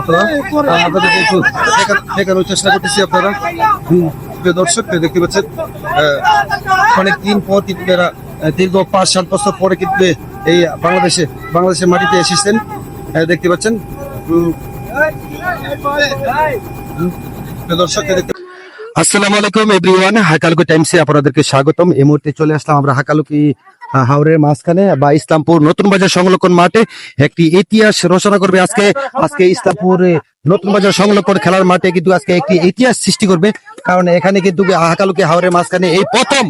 আপনারা আপনাদের একটু দেখানোর চেষ্টা করতেছি আপনারা। প্রিয় দর্শক দেখতে পাচ্ছেন আহ, অনেক দিন পর কিন্তু এরা দীর্ঘ পাঁচ সাত বছর পরে কিন্তু এই বাংলাদেশে বাংলাদেশের মাটিতে এসেছেন। দেখতে পাচ্ছেন হুম, হুম, প্রিয় দর্শক দেখতে আসসালামু আলাইকুম এভরিওয়ান হাকালুকি টাইমসে আপনাদেরকে স্বাগতম। এই মুহূর্তে চলে আসলাম আমরা হাকালুকি হাওড়ের মাঝখানে বা ইসলামপুর নতুন বাজার সংলগ্ন মাঠে একটি ইতিহাস রচনা করবে আজকে। আজকে ইসলামপুরে নতুন বাজার সংলগ্ন খেলার মাঠে কিন্তু আজকে একটি ইতিহাস সৃষ্টি করবে। কারণ এখানে কিন্তু হাকালুকি হাওরের মাঝখানে এই প্রথম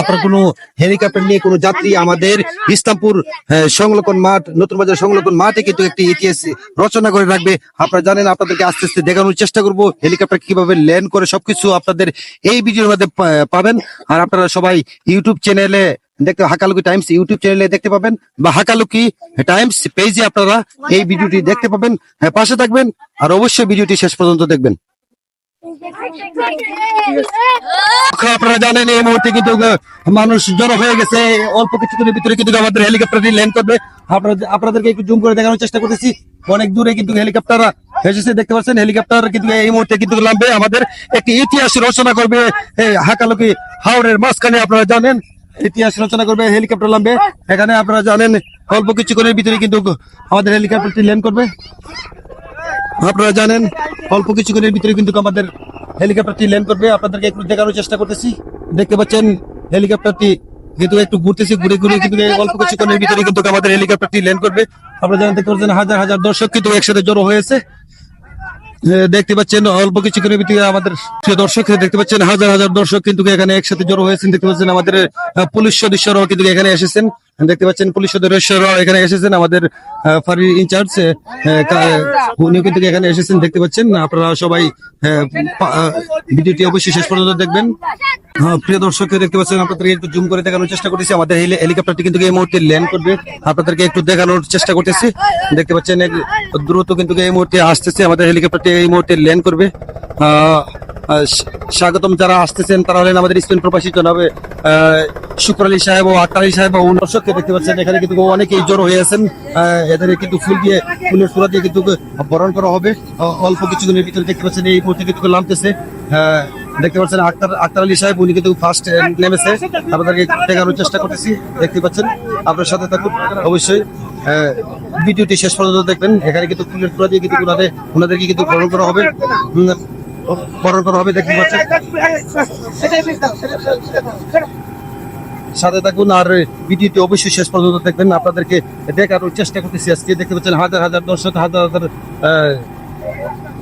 আপনার কোনো হেলিকপ্টার নিয়ে কোনো যাত্রী আমাদের ইসলামপুর সংলগ্ন মাঠ নতুন বাজার সংলগ্ন মাঠে কিন্তু একটি ইতিহাস রচনা করে রাখবে। আপনারা জানেন আপনাদেরকে আস্তে আস্তে দেখানোর চেষ্টা করব হেলিকপ্টার কীভাবে ল্যান্ড করে সবকিছু আপনাদের এই ভিডিওর মধ্যে পাবেন। আর আপনারা সবাই ইউটিউব চ্যানেলে দেখতে হাকালুকি টাইমস ইউটিউব চ্যানেলে দেখতে পাবেন বা হাকালুকি টাইমস পেজে আপনারা এই ভিডিওটি দেখতে পাবেন। হ্যাঁ, পাশে থাকবেন আর অবশ্যই ভিডিওটি শেষ পর্যন্ত দেখবেন। এই মুহূর্তে কিন্তু মানুষ জড়ো হয়ে গেছে। অল্প ভিতরে কিন্তু আমাদের হেলিকপ্টারটি ল্যান্ড করবে। আপনাদেরকে একটু জুম করে দেখানোর চেষ্টা করতেছি। অনেক দূরে কিন্তু হেলিকপ্টার এসেছে, দেখতে পাচ্ছেন। হেলিকপ্টার কিন্তু এই মুহূর্তে কিন্তু নামবে। আমাদের একটি ইতিহাস রচনা করবে হাকালুকি হাওড়ের মাঝখানে আপনারা জানেন। ইতিহাস রচনা করবে, হেলিকপ্টার নামবে। এখানে আপনারা জানেন, অল্প কিছুক্ষণের ভিতরে কিন্তু আমাদের হেলিকপ্টারটি ল্যান্ড করবে। আপনারা জানেন, অল্প কিছুক্ষণের ভিতরে কিন্তু আমাদের হেলিকপ্টারটি ল্যান্ড করবে। আপনাদেরকে একটু দেখানোর চেষ্টা করতেছি। দেখতে পাচ্ছেন, হেলিকপ্টারটি কিন্তু একটু ঘুরতেছি, ঘুরে ঘুরে কিন্তু অল্প কিছুক্ষণের ভিতরে কিন্তু আমাদের হেলিকপ্টারটি ল্যান্ড করবে। আপনারা জানেন, দেখতে পাচ্ছেন, হাজার হাজার দর্শক কিন্তু একসাথে জড়ো হয়েছে। দেখতে পাচ্ছেন, অল্প কিছুক্ষণের ভিতরে আমাদের দর্শক, দেখতে পাচ্ছেন, হাজার হাজার দর্শক কিন্তু এখানে একসাথে জড়ো হয়েছেন। দেখতে পাচ্ছেন, আমাদের পুলিশ সদস্যরাও কিন্তু এখানে এসেছেন। দেখতে পাচ্ছেন পুলিশ সদস্যরাও এখানে এসেছেন আমাদের ফাঁড়ি ইনচার্জ উনিও কিন্তু এখানে এসেছেন দেখতে পাচ্ছেন। আপনারা সবাই ভিডিওটি অবশ্যই শেষ পর্যন্ত দেখবেন। হ্যাঁ, প্রিয় দর্শক দেখতে পাচ্ছেন আপনাদেরকে একটু জুম করে দেখানোর চেষ্টা করতেছি। আমাদের হেলি- হেলিকপ্টারটি কিন্তু এই মুহূর্তে ল্যান্ড করবে। আপনাদেরকে একটু দেখানোর চেষ্টা করতেছি। দেখতে পাচ্ছেন দ্রুত কিন্তু এই মুহূর্তে আসতেছে। আমাদের হেলিকপ্টারটি এই মুহূর্তে ল্যান্ড করবে। স্বাগতম যারা আসতেছেন তারা হলেন আমাদের স্পেন প্রবাসী জনাবে শুক্র আলী সাহেব ও আক্তার আলী সাহেব ও দর্শককে দেখতে পাচ্ছেন, এখানে কিন্তু অনেকেই জড়ো হয়ে আছেন। এদের কিন্তু ফুল দিয়ে, ফুলের সুরা দিয়ে কিন্তু বরণ করা হবে। অল্প কিছুদিনের ভিতরে দেখতে পাচ্ছেন এই মুহূর্তে কিন্তু নামতেছে। দেখতে পাচ্ছেন আক্তার আক্তার আলী সাহেব, উনি কিন্তু ফার্স্ট নেমেছে। আপনাদেরকে দেখানোর চেষ্টা করতেছি, দেখতে পাচ্ছেন। আপনার সাথে থাকুন, অবশ্যই। ভিডিওটি শেষ পর্যন্ত দেখবেন। এখানে কিন্তু ফুলের সুরা দিয়ে কিন্তু ওনাদের ওনাদেরকে কিন্তু বরণ করা হবে। বরণ করা হবে, দেখতে পাচ্ছেন। সাথে থাকুন আর ভিডিওটি অবশ্যই শেষ পর্যন্ত দেখবেন। আপনাদেরকে দেখানোর চেষ্টা করতেছি আজকে। দেখতে পাচ্ছেন হাজার হাজার দর্শক হাজার হাজার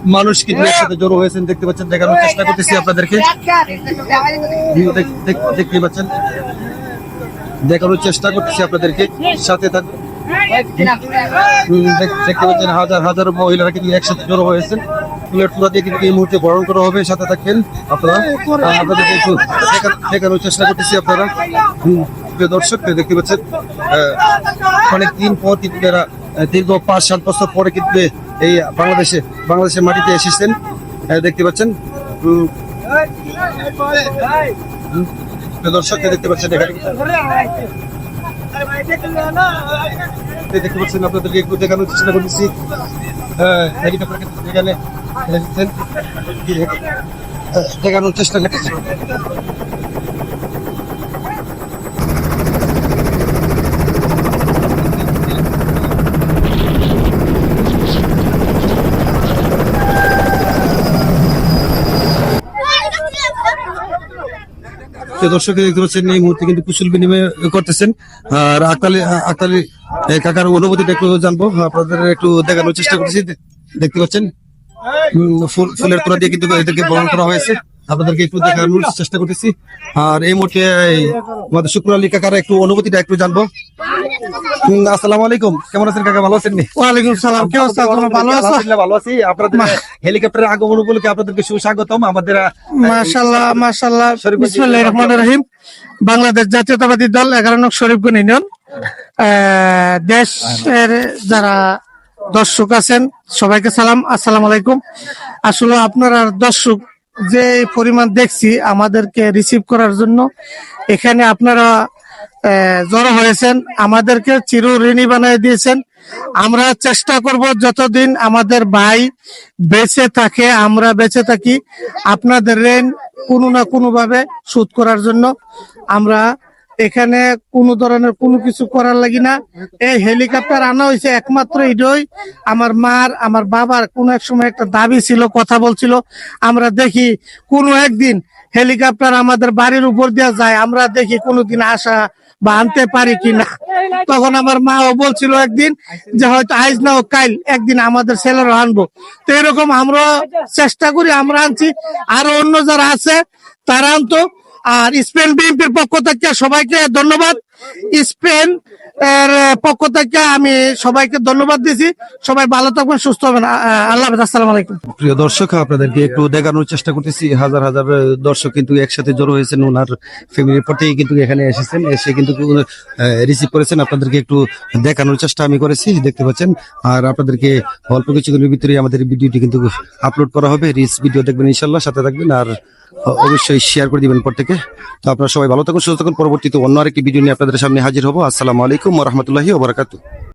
মানুষ কিন্তু একসাথে জড়ো হয়েছেন। দেখতে পাচ্ছেন দেখানোর চেষ্টা করতেছি আপনাদেরকে। দেখ- দেখ- দেখতে পাচ্ছেন। দেখানোর চেষ্টা করতেছি আপনাদেরকে। সাথে থাকুন দেখতে পাচ্ছেন হাজার হাজার মহিলারা কিন্তু একসাথে জড়ো হয়েছেন। তুলা দিয়ে কিন্তু এই মুহূর্তে বরণ করা হবে সাথে থাকবেন আপনারা আহ, আপনাদেরকে একটু দেখা- দেখানোর চেষ্টা করতেছি আপনারা প্রিয় দর্শক দেখতে পাচ্ছেন অনেক দিন পর কিন্তু এরা দীর্ঘ পাঁচ সাত বছর পরে কিন্তু এই বাংলাদেশে বাংলাদেশের মাটিতে এসেছেন দেখতে পাচ্ছেন উম, হুম, প্রিয় দর্শক দেখতে পাচ্ছেন এখানে দেখতে পাচ্ছেন আপনাদেরকে একটু দেখানোর চেষ্টা করতেছি। হ্যাঁ, হেলিকপ্টার কিন্তু এখানে দেখানোর চেষ্টা করতেছি। তো দর্শক দেখতে পাচ্ছেন, এই মুহূর্তে কিন্তু কুশল বিনিময় করতেছেন। আর আকালি আকালি কাকার অনুভূতিটা একটু জানব। আপনাদের একটু দেখানোর চেষ্টা করছি দেখতে পাচ্ছেন? ফুল ফুলের তোলা দিয়ে কিন্তু এদেরকে বরণ করা হয়েছে। আপনাদেরকে একটু দেখানোর চেষ্টা করতেছি। আর এই মুহূর্তে আমাদের শুক্র আলী কাকার একটু অনুভূতিটা একটু জানব। আসসালামু আলাইকুম। কেমন আছেন কাকা? ভালো আছেন নি? ওয়ালাইকুম সালাম। কি অবস্থা? ভালো আছো? ভালো আছি। আপনাদের হেলিকপ্টারের আগমন উপলক্ষে আপনাদেরকে সুস্বাগতম। আমাদের আহ, মাশাল্লাহ মাশাল্লাহ। বিসমিল্লাহির রহমানির রহিম। বাংলাদেশ জাতীয়তাবাদী দল এগারো নং শরীফগঞ্জ ইউনিয়ন। দেশের যারা দর্শক আছেন সবাইকে সালাম। আসসালামু আলাইকুম। আসলে আপনারা দর্শক যে পরিমাণ দেখছি আমাদেরকে রিসিভ করার জন্য এখানে আপনারা জড়ো হয়েছেন। আমাদেরকে চির ঋণী বানিয়ে দিয়েছেন। আমরা চেষ্টা করব যতদিন আমাদের ভাই বেঁচে থাকে, আমরা বেঁচে থাকি। আপনাদের ঋণ কোনো না কোনোভাবে শোধ করার জন্য আমরা এখানে কোনো ধরনের কোনো কিছু করার লাগি না। এই হেলিকপ্টার আনা হয়েছে একমাত্র এটাই আমার মার, আমার বাবার কোনো এক সময় একটা দাবি ছিল, কথা বলছিল। আমরা দেখি কোনো একদিন হেলিকপ্টার আমাদের বাড়ির উপর দিয়ে যায়। আমরা দেখি কোনোদিন আসা বা আনতে পারি কিনা তখন আমার মাও বলছিল একদিন যে হয়তো আজ না হোক, কাল একদিন আমাদের ছেলেরা আনব। তো এরকম আমরা চেষ্টা করি, আমরা আনছি। আরও অন্য যারা আছে তারা আনতো আর স্পেন বিএনপির পক্ষ থেকে সবাইকে ধন্যবাদ। স্পেন, এর পক্ষ থেকে আমি সবাইকে ধন্যবাদ দিছি সবাই ভালো থাকবেন, সুস্থ হবেন। আল্লাহ আসসালামু আলাইকুম। প্রিয় দর্শক, আপনাদেরকে একটু দেখানোর চেষ্টা করতেছি। হাজার হাজার দর্শক কিন্তু একসাথে জড়ো হয়েছেন, ওনার ফ্যামিলির প্রতি কিন্তু এখানে এসেছেন। এসে কিন্তু রিসিভ করেছেন। আপনাদেরকে একটু দেখানোর চেষ্টা আমি করেছি, দেখতে পাচ্ছেন। আর আপনাদেরকে অল্প কিছুদিনের ভিতরে আমাদের ভিডিওটি কিন্তু আপলোড করা হবে। রিস ভিডিও দেখবেন ইনশাল্লাহ সাথে থাকবেন। আর অবশ্যই শেয়ার করে দিবেন প্রত্যেকে। তো আপনারা সবাই ভালো থাকুন, সুস্থ থাকুন। পরবর্তীতে অন্য আরেকটি ভিডিও নিয়ে আপনাদের সামনে হাজির হব। আসসালামু আলাইকুম রহমতুল্লাহি ওবরাকাতু